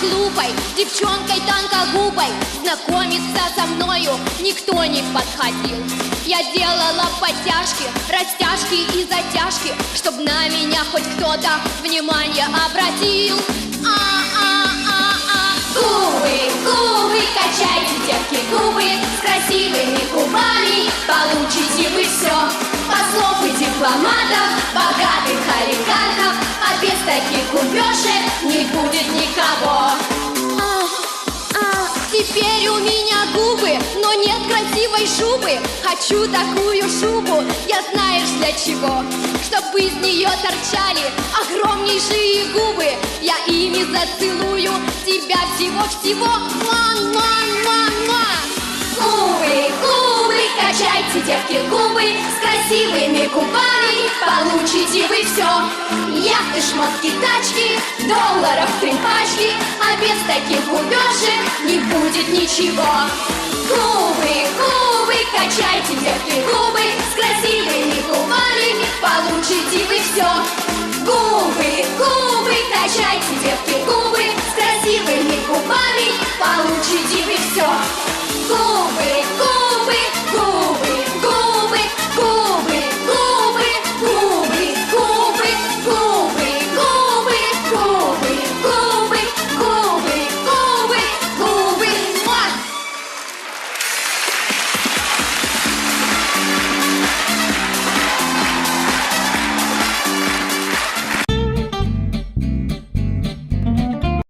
глупой Девчонкой тонкогубой Знакомиться со мною никто не подходил. Я делала подтяжки, растяжки и затяжки Чтоб на меня хоть кто-то внимание обратил. А-а-а-а Губы, губы, качайте, девки, губы С Теперь у меня губы, но нет красивой шубы. Хочу такую шубу, я знаешь для чего. Чтобы из нее торчали огромнейшие губы. Я ими зацелую тебя всего-всего. Муа-муа-муа-муа Губы, губы, качайте, девки, губы С красивыми губами получите вы все Яхты, шмотки, тачки, долларов три пачки А без таких губежек не будет ничего. Губы, губы, качайте, девки, губы С красивыми губами получите вы все Губы, губы, качайте, девки, губы